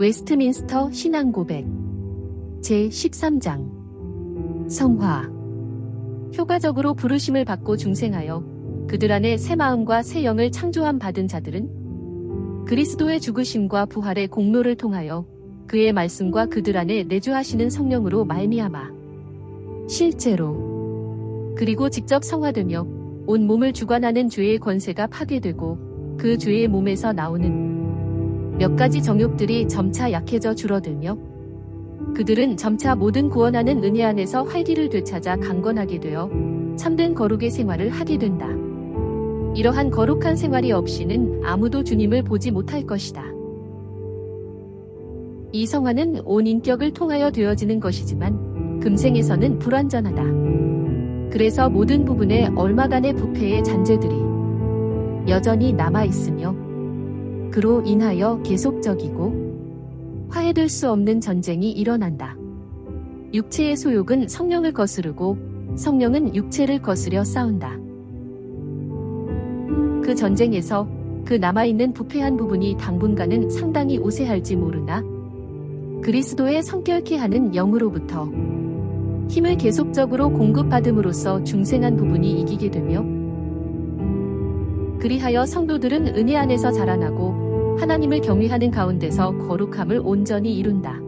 웨스트민스터 신앙 고백. 제13장. 성화. 효과적으로 부르심을 받고 중생하여 그들 안에 새 마음과 새 영을 창조함 받은 자들은 그리스도의 죽으심과 부활의 공로를 통하여 그의 말씀과 그들 안에 내주하시는 성령으로 말미암아 실제로 그리고 직접 성화되며 온 몸을 주관하는 죄의 권세가 파괴되고 그 죄의 몸에서 나오는 몇 가지 정욕들이 점차 약해져 줄어들며 그들은 점차 모든 구원하는 은혜 안에서 활기를 되찾아 강건하게 되어 참된 거룩의 생활을 하게 된다. 이러한 거룩한 생활이 없이는 아무도 주님을 보지 못할 것이다. 이 성화는 온 인격을 통하여 되어지는 것이지만 금생에서는 불완전하다. 그래서 모든 부분에 얼마간의 부패의 잔재들이 여전히 남아 있으며 그로 인하여 계속적이고 화해될 수 없는 전쟁이 일어난다. 육체의 소욕은 성령을 거스르고 성령은 육체를 거스려 싸운다. 그 전쟁에서 그 남아있는 부패한 부분이 당분간은 상당히 우세할지 모르나 그리스도의 성결케 하는 영으로부터 힘을 계속적으로 공급받음으로써 중생한 부분이 이기게 되며 그리하여 성도들은 은혜 안에서 자라나고 하나님을 경외하는 가운데서 거룩함을 온전히 이룬다.